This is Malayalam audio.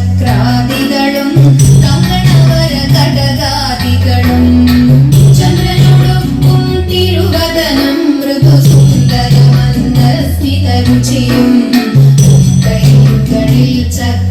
ചക്രാദികളും കങ്കണവര കടകാദികളും ചന്ദ്രനോടൊപ്പം തിരുവദനം മൃദുസുന്ദരമന്ദസ്മിതരുചിയും കൈകളിൽ ചക്ര